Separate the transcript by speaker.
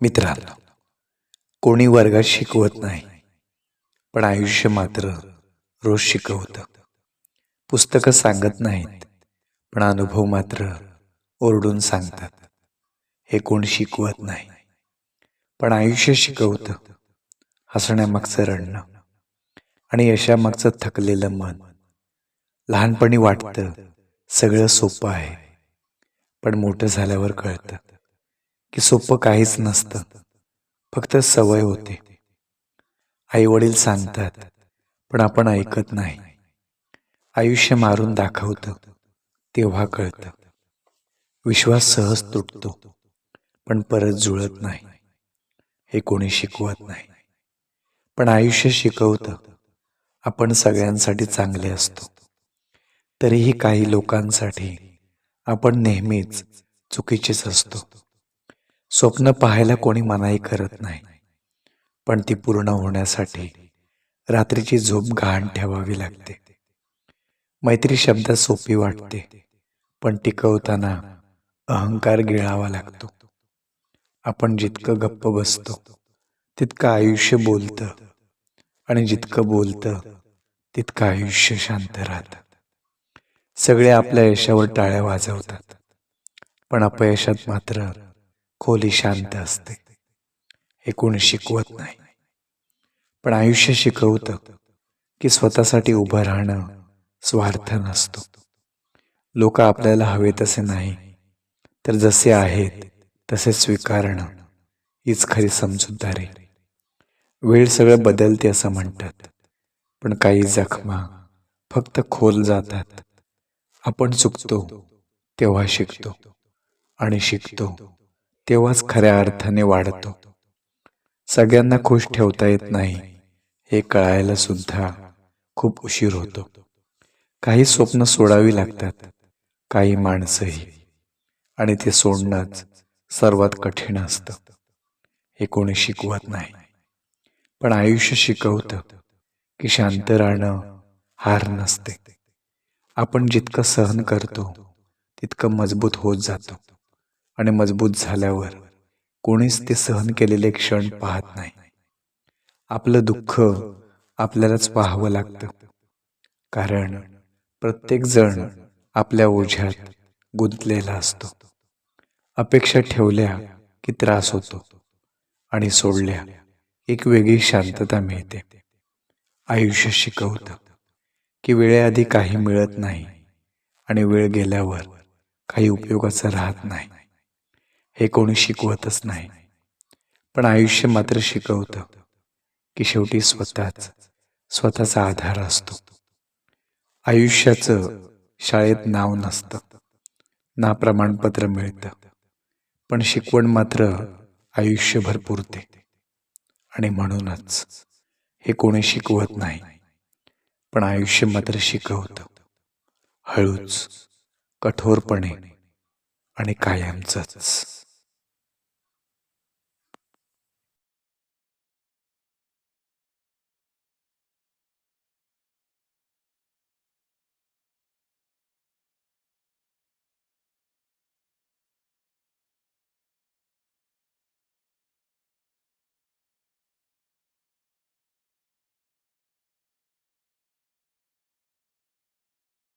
Speaker 1: मित्रांनो कोणी वर्गात शिकवत नाही पण आयुष्य मात्र रोज शिकवतं. पुस्तकं सांगत नाहीत पण अनुभव मात्र ओरडून सांगतात. हे कोण शिकवत नाही पण आयुष्य शिकवतं हसण्यामागचं रडणं. आणि यशामागचं थकलेलं मन. लहानपणी वाटतं सगळं सोपं आहे पण मोठं झाल्यावर कळतं. की सोपं काहीच नसतं. फक्त सवय होते. आई वडील सांगतात पण आपण ऐकत नाही. आयुष्य मारून दाखवतं. तेव्हा कळतं. विश्वास सहज तुटतो. पण परत जुळत नाही. हे कोणी शिकवत नाही. पण आयुष्य शिकवतं. आपण सगळ्यांसाठी चांगले असतो. तरीही काही लोकांसाठी आपण नेहमीच चुकीचेच असतो. स्वप्न पाहायला कोणी मनाई करत नाही. पण ती पूर्ण होण्यासाठी रात्रीची झोप घाण ठेवावी लागते. मैत्री शब्दात सोपी वाटते पण टिकवताना अहंकार गिळावा लागतो. आपण जितकं गप्प बसतो तितकं आयुष्य बोलतं आणि जितकं बोलतं तितकं आयुष्य शांत राहतं. सगळे आपल्या यशावर टाळ्या वाजवतात पण अपयशात मात्र खोली शांत असते. हे कोणी शिकवत नाही. पण आयुष्य शिकवतं की स्वतःसाठी उभं राहणं स्वार्थ नसतो. लोक आपल्याला हवे तसे नाही. तर जसे आहेत तसे स्वीकारणं हीच खरी समजूतदारी. वेळ सगळं बदलते असं म्हणतात. पण काही जखमा फक्त खोल जातात. आपण चुकतो तेव्हा शिकतो. आणि शिकतो तेव्हाच खऱ्या अर्थाने वाढतो. सगळ्यांना खुश ठेवता येत नाही. हे कळायला सुद्धा खूप उशीर होतो. काही स्वप्न सोडावी लागतात काही माणसंही. आणि ते सोडणंच सर्वात कठीण असतं. हे कोणी शिकवत नाही. पण आयुष्य शिकवतं की शांत राहणं हार नसते. आपण जितकं सहन करतो तितकं मजबूत होत जातो. आणि मजबूत झाल्यावर कोणीच ते सहन केलेले क्षण पाहत नाही. आपलं दुःख आपल्यालाच पाहावं लागतं. कारण प्रत्येक जण आपल्या ओझ्यात गुंतलेला असतो. अपेक्षा ठेवल्या की त्रास होतो आणि सोडल्या एक वेगळी शांतता मिळते. आयुष्य शिकवतं की वेळेआधी काही मिळत नाही आणि वेळ गेल्यावर काही उपयोगाचं राहत नाही. हे कोणी शिकवतच नाही. पण आयुष्य मात्र शिकवतं की शेवटी स्वतःच स्वतःचा आधार असतो. आयुष्याचं शाळेत नाव नसतं ना प्रमाणपत्र मिळतं पण शिकवण मात्र आयुष्यभर पुरते. आणि म्हणूनच हे कोणी शिकवत नाही पण आयुष्य मात्र शिकवतं. हळूच कठोरपणे आणि कायमचंच.